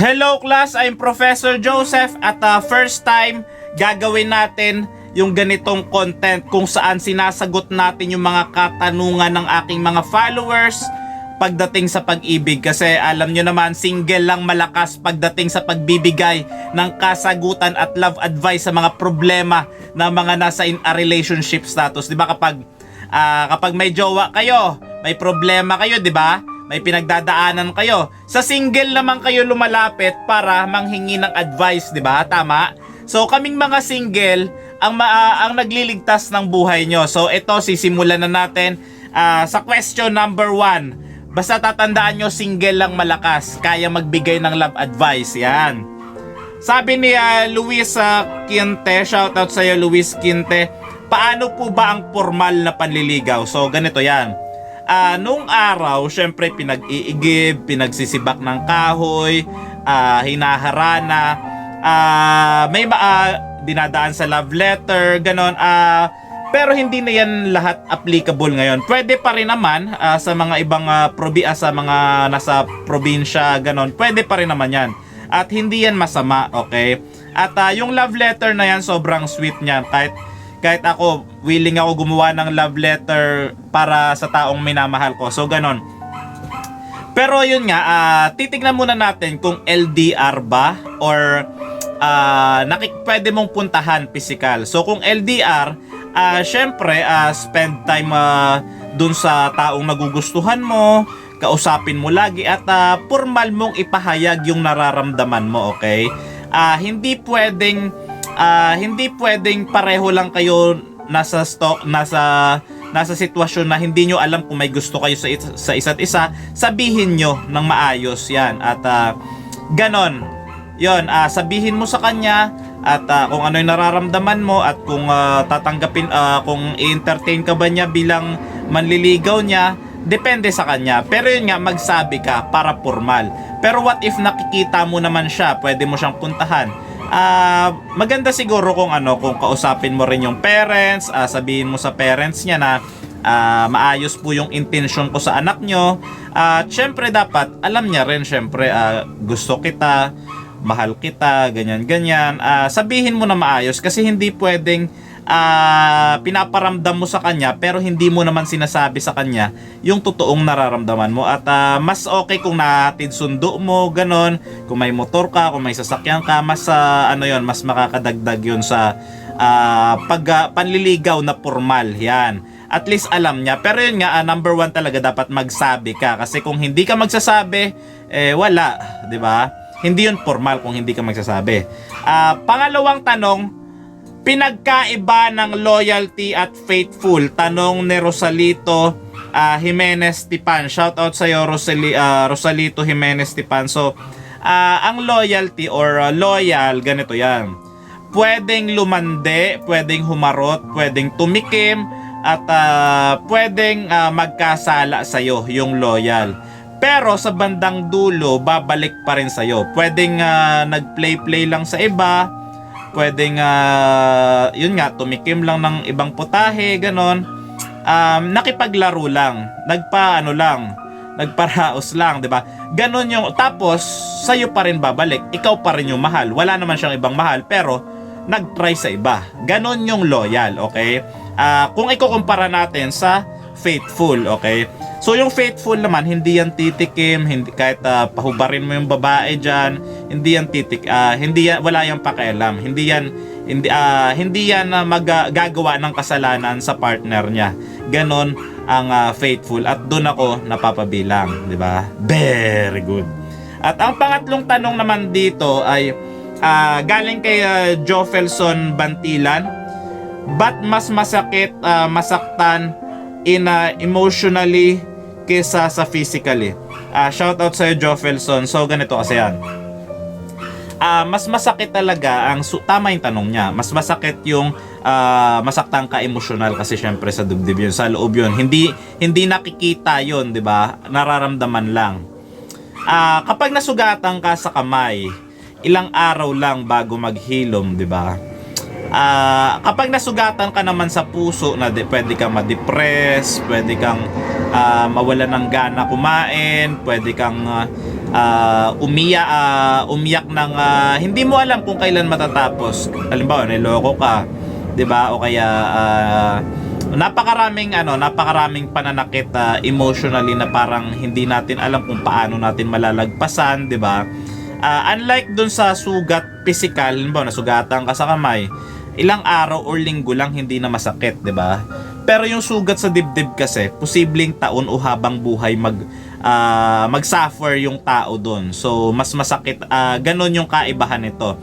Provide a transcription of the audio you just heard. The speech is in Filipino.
Hello class, I'm Professor Joseph at uh, first time gagawin natin yung ganitong content kung saan sinasagot natin yung mga katanungan ng aking mga followers pagdating sa pag-ibig kasi alam nyo naman single lang malakas pagdating sa pagbibigay ng kasagutan at love advice sa mga problema ng mga nasa in a relationship status. 'Di ba kapag ah, kapag may jowa kayo, may problema kayo, 'di ba? May pinagdadaanan kayo. Sa single naman kayo lumalapit para manghingi ng advice, 'di ba? Tama? So kaming mga single ang ma- ang nagliligtas ng buhay nyo. So ito sisimulan na natin ah, sa question number one. Basta tatandaan nyo single lang malakas, kaya magbigay ng love advice. Yan. Sabi ni ah, Luis ah, Quinte, shoutout sa iyo Luis Quinte, paano po ba ang formal na panliligaw? So ganito yan. Ah, nung araw, syempre pinag-iigib, pinagsisibak ng kahoy, ah, hinaharana, ah, may ma- ah, dinadaan sa love letter, ganon. Ah, pero hindi na yan lahat applicable ngayon. Pwede pa rin naman ah, sa mga ibang ah, probi ah, sa mga nasa probinsya ganon. Pwede pa rin naman yan. At hindi yan masama, okay? At ah, yung love letter na yan sobrang sweet niyan kahit kahit ako willing ako gumawa ng love letter para sa taong minamahal ko. So ganon. Pero yun nga, ah, titignan muna natin kung LDR ba or ah nakik pwede mong puntahan physical. So kung LDR, ah syempre ah, spend time ah, dun sa taong nagugustuhan mo, kausapin mo lagi at ah, formal mong ipahayag yung nararamdaman mo, okay? Ah hindi pwedeng ah, hindi pwedeng pareho lang kayo nasa stock nasa nasa sitwasyon na hindi nyo alam kung may gusto kayo sa, it- sa isa't isa, sabihin nyo ng maayos yan. At ah, ganon, yon ah, sabihin mo sa kanya at ah, kung ano yung nararamdaman mo at kung ah, tatanggapin, ah, kung i-entertain ka ba niya bilang manliligaw niya, depende sa kanya. Pero yun nga, magsabi ka para formal. Pero what if nakikita mo naman siya, pwede mo siyang puntahan. Ah, maganda siguro kung ano, kung kausapin mo rin yung parents, ah, sabihin mo sa parents niya na ah, maayos po yung intention ko sa anak nyo. At syempre dapat, alam niya rin syempre, ah, gusto kita, mahal kita, ganyan-ganyan. Ah, sabihin mo na maayos kasi hindi pwedeng ah, pinaparamdam mo sa kanya pero hindi mo naman sinasabi sa kanya yung totoong nararamdaman mo. At ah, mas okay kung natin sundo mo ganon. Kung may motor ka kung may sasakyan ka mas ah, ano yon mas makakadagdag yon sa ah, pag ah, panliligaw na formal yan. At least alam niya. Pero yun nga ah, number one talaga dapat magsabi ka. Kasi kung hindi ka magsasabi eh wala 'di ba? Hindi yun formal kung hindi ka magsasabi. Ah, pangalawang tanong Pinagkaiba ng loyalty at faithful. Tanong ni Rosalito ah, Jimenez Tipan. Shout out sa iyo Rosali, ah, Rosalito Jimenez Tipan. So, ah, ang loyalty or ah, loyal, ganito 'yan. Pwedeng lumande, pwedeng humarot, pwedeng tumikim at ah, pwedeng ah, magkasala sa iyo yung loyal. Pero sa bandang dulo, babalik pa rin sa'yo. Pwedeng ah, nag-play-play lang sa iba, pwedeng ah, yun nga tumikim lang ng ibang putahe ganon. Um, nakipaglaro lang nagpa ano lang nagparaos lang 'di ba? Ganon yung tapos sa'yo pa rin babalik ikaw pa rin yung mahal. Wala naman siyang ibang mahal pero nag-try sa iba. Ganon yung loyal okay? Ah, kung ikukumpara natin sa faithful okay So yung faithful naman, hindi yan titikim, hindi kahit ah, pahubarin mo yung babae diyan, hindi yan titik, ah, hindi yan wala yang pakialam. Hindi yan hindi ah, hindi yan na magagawa ng kasalanan sa partner niya. Ganon ang ah, faithful at doon ako napapabilang, di ba? Very good. At ang pangatlong tanong naman dito ay ah, galing kay ah, Jofelson Bantilan. Ba't mas masakit ah, masaktan in ah, emotionally kesa sa physically? Ah, shout out sa Jofelson. So ganito kasi yan. Ah, mas masakit talaga ang su- tama yung tanong niya. Mas masakit yung ah, masaktan ka emotional kasi syempre sa dibdib yun, sa loob yun. Hindi hindi nakikita yun, 'di ba? Nararamdaman lang. Ah, kapag nasugatan ka sa kamay, ilang araw lang bago maghilom, 'di ba? Ah, kapag nasugatan ka naman sa puso na di, pwede kang ma-depress, pwede kang ah, mawala ng gana kumain, pwede kang ah, ah, umiyak ah, umiyak ng ah, hindi mo alam kung kailan matatapos. Halimbawa, niloko ka, 'di ba? O kaya ah, napakaraming ano, napakaraming pananakit ah, emotionally na parang hindi natin alam kung paano natin malalagpasan, 'di ba? Ah, unlike dun sa sugat physical, halimbawa nasugatan ka sa kamay, ilang araw or linggo lang hindi na masakit, 'di ba? Pero yung sugat sa dibdib kasi, posibleng taon o habang buhay mag ah, mag-suffer yung tao doon. So mas masakit, ah, ganun yung kaibahan nito.